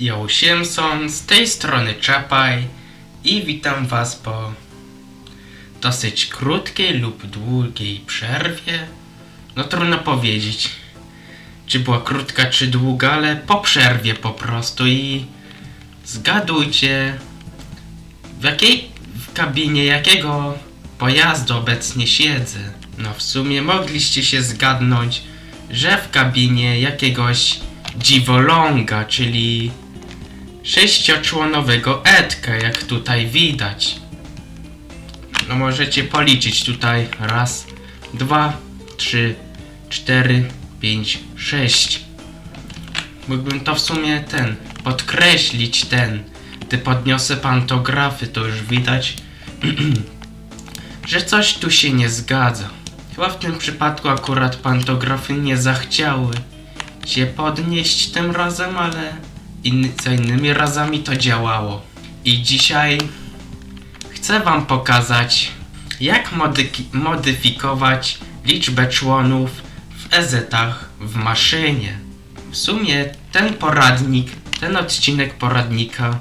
Yo Siemson, z tej strony Czapaj i witam was po dosyć krótkiej lub długiej przerwie. No trudno powiedzieć, czy była krótka, czy długa, ale po przerwie po prostu i zgadujcie w jakiej w kabinie jakiego pojazdu obecnie siedzę. No w sumie mogliście się zgadnąć, że w kabinie jakiegoś dziwoląga, czyli sześcioczłonowego Edka, jak tutaj widać. No możecie policzyć tutaj raz, dwa, trzy, cztery, pięć, sześć. Mógłbym to w sumie ten, podkreślić ten, gdy podniosę pantografy, to już widać, że coś tu się nie zgadza. Chyba w tym przypadku akurat pantografy nie zachciały się podnieść tym razem, ale inny, co innymi razami to działało. I dzisiaj chcę wam pokazać, jak modyfikować liczbę członów w EZ-ach w maszynie. W sumie ten poradnik, ten odcinek poradnika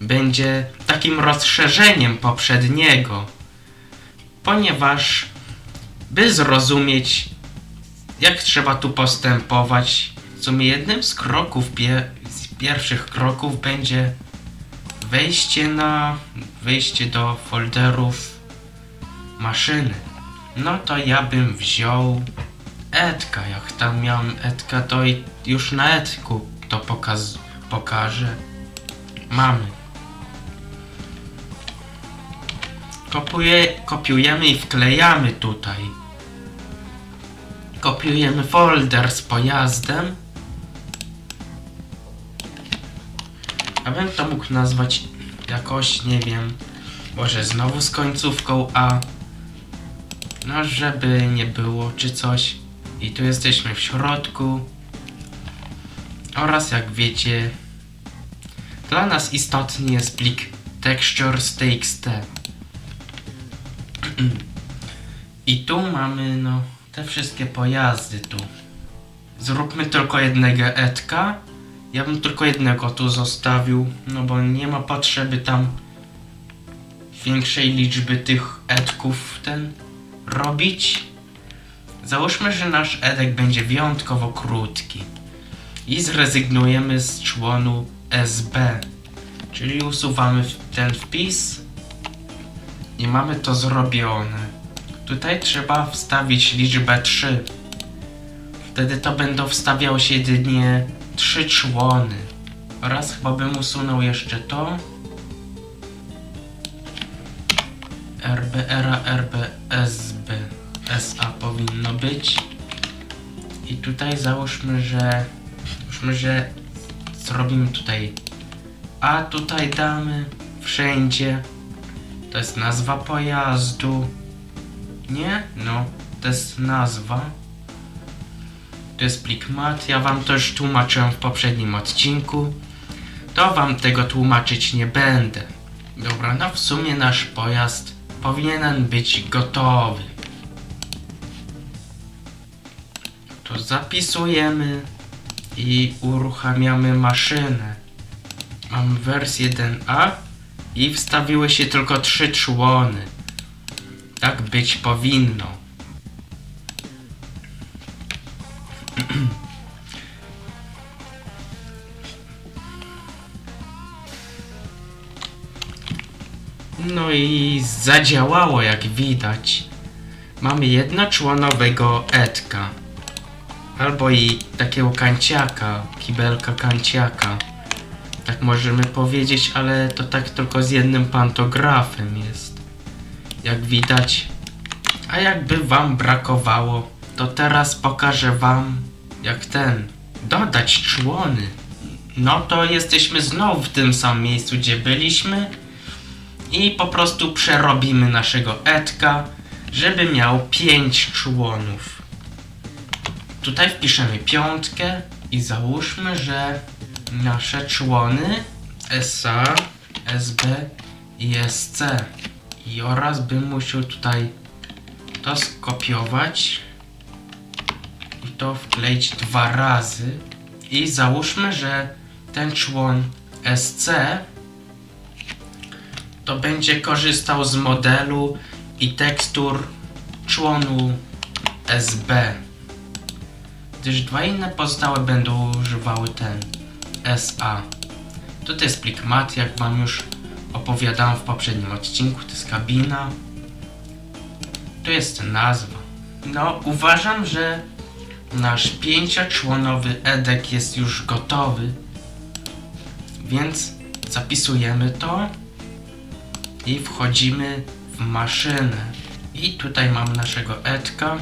będzie takim rozszerzeniem poprzedniego, ponieważ by zrozumieć, jak trzeba tu postępować, w sumie jednym z kroków, pie, pierwszych kroków będzie wejście na, wejście do folderów maszyny. No to ja bym wziął Edka, jak tam miałem Edka, to i już na Edku to pokaz, pokażę. Mamy. Kopuje, kopiujemy i wklejamy tutaj. Kopiujemy folder z pojazdem. A bym to mógł nazwać jakoś, nie wiem, może znowu z końcówką A. No, żeby nie było, czy coś. I tu jesteśmy w środku. Oraz, jak wiecie, dla nas istotny jest plik textures.txt. I tu mamy, no, te wszystkie pojazdy tu. Zróbmy tylko jednego Edka. Ja bym tylko jednego tu zostawił, no bo nie ma potrzeby tam większej liczby tych Edków ten robić. Załóżmy, że nasz Edek będzie wyjątkowo krótki. I zrezygnujemy z członu SB. Czyli usuwamy ten wpis i mamy to zrobione. Tutaj trzeba wstawić liczbę 3. Wtedy to będą wstawiały się jedynie 3 człony. Oraz chyba bym usunął jeszcze to. RBR, RB, SB, SA powinno być. I tutaj załóżmy, że załóżmy, że zrobimy tutaj A tutaj damy wszędzie. To jest nazwa pojazdu. Nie? No, to jest nazwa. To jest plik mat. Ja wam to już tłumaczyłem w poprzednim odcinku. To wam tego tłumaczyć nie będę. Dobra, no w sumie nasz pojazd powinien być gotowy. To zapisujemy i uruchamiamy maszynę. Mam wersję 1A i wstawiły się tylko trzy człony. Tak być powinno. No i zadziałało jak widać. Mamy jednoczłonowego Edka. Albo i takiego kanciaka, kibelka kanciaka. Tak możemy powiedzieć, ale to tak tylko z jednym pantografem jest. Jak widać. A jakby wam brakowało, to teraz pokażę wam, jak ten, dodać człony. No to jesteśmy znowu w tym samym miejscu, gdzie byliśmy. I po prostu przerobimy naszego Edka, żeby miał 5 członów. Tutaj wpiszemy piątkę i załóżmy, że nasze człony SA, SB i SC. I oraz bym musiał tutaj to skopiować i to wkleić dwa razy. I załóżmy, że ten człon SC to będzie korzystał z modelu i tekstur członu SB, gdyż dwa inne pozostałe będą używały ten SA. Tutaj jest plik mat, jak wam już opowiadałem w poprzednim odcinku, to jest kabina. Tu jest nazwa. No, uważam, że nasz pięcioczłonowy edek jest już gotowy, więc zapisujemy to i wchodzimy w maszynę. I tutaj mam naszego Edka.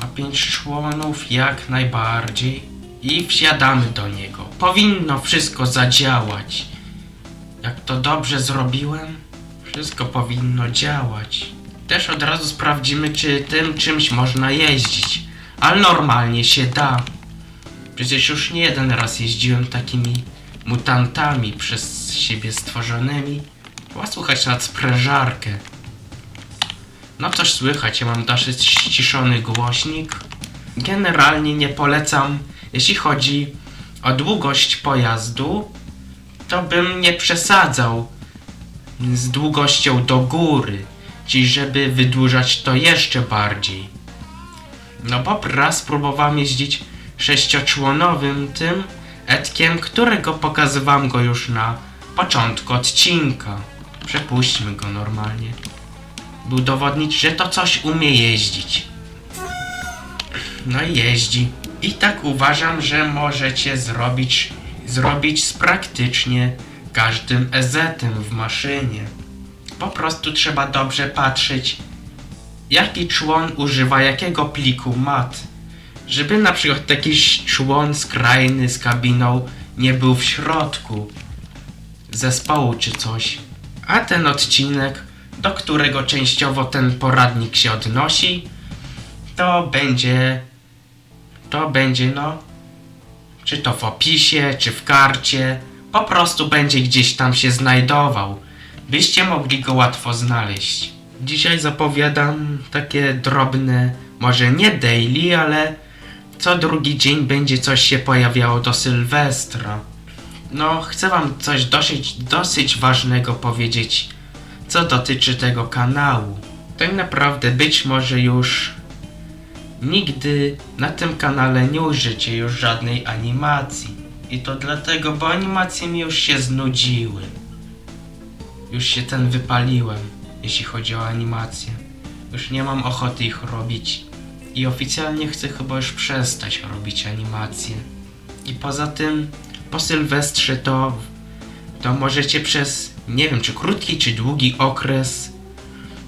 Ma pięć członów, jak najbardziej. I wsiadamy do niego. Powinno wszystko zadziałać. Jak to dobrze zrobiłem, wszystko powinno działać. Też od razu sprawdzimy, czy tym czymś można jeździć. Ale normalnie się da. Przecież już nie jeden raz jeździłem takimi mutantami przez siebie stworzonymi. Była słuchać nad sprężarkę. No coś słychać, ja mam dosyć ściszony głośnik. Generalnie nie polecam, jeśli chodzi o długość pojazdu, to bym nie przesadzał z długością do góry, czyli żeby wydłużać to jeszcze bardziej. No bo raz próbowałem jeździć sześcioczłonowym tym Edkiem, którego pokazywałem go już na początku odcinka. Przepuśćmy go normalnie. By udowodnić, że to coś umie jeździć. No i jeździ. I tak uważam, że możecie zrobić, zrobić z praktycznie każdym EZ-em w maszynie. Po prostu trzeba dobrze patrzeć, jaki człon używa jakiego pliku mat. Żeby na przykład jakiś człon skrajny z kabiną nie był w środku zespołu czy coś. A ten odcinek, do którego częściowo ten poradnik się odnosi, to będzie. To będzie no. Czy to w opisie, czy w karcie. Po prostu będzie gdzieś tam się znajdował. Byście mogli go łatwo znaleźć. Dzisiaj zapowiadam takie drobne, może nie daily, ale co drugi dzień będzie coś się pojawiało do Sylwestra. No, chcę wam coś dosyć, dosyć ważnego powiedzieć, co dotyczy tego kanału. Tak naprawdę być może już nigdy na tym kanale nie użycie już żadnej animacji. I to dlatego, bo animacje mi już się znudziły. Już się ten wypaliłem, jeśli chodzi o animacje. Już nie mam ochoty ich robić. I oficjalnie chcę chyba już przestać robić animacje. I poza tym, po Sylwestrze to, to możecie przez, nie wiem czy krótki, czy długi okres,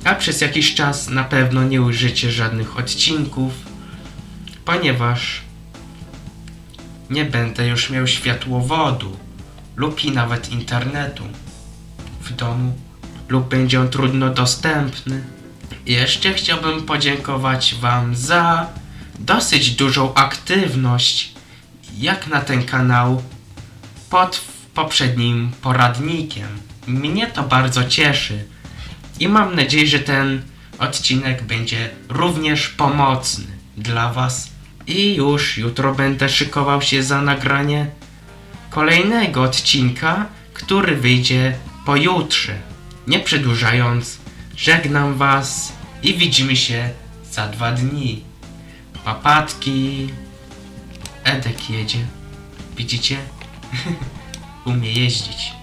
a przez jakiś czas na pewno nie użycie żadnych odcinków, ponieważ nie będę już miał światłowodu lub i nawet internetu w domu lub będzie on trudno dostępny. Jeszcze chciałbym podziękować Wam za dosyć dużą aktywność jak na ten kanał pod poprzednim poradnikiem. Mnie to bardzo cieszy i mam nadzieję, że ten odcinek będzie również pomocny dla Was. I już jutro będę szykował się za nagranie kolejnego odcinka, który wyjdzie pojutrze. Nie przedłużając, żegnam Was i widzimy się za dwa dni. Papatki. Edek jedzie. Widzicie? Umie jeździć.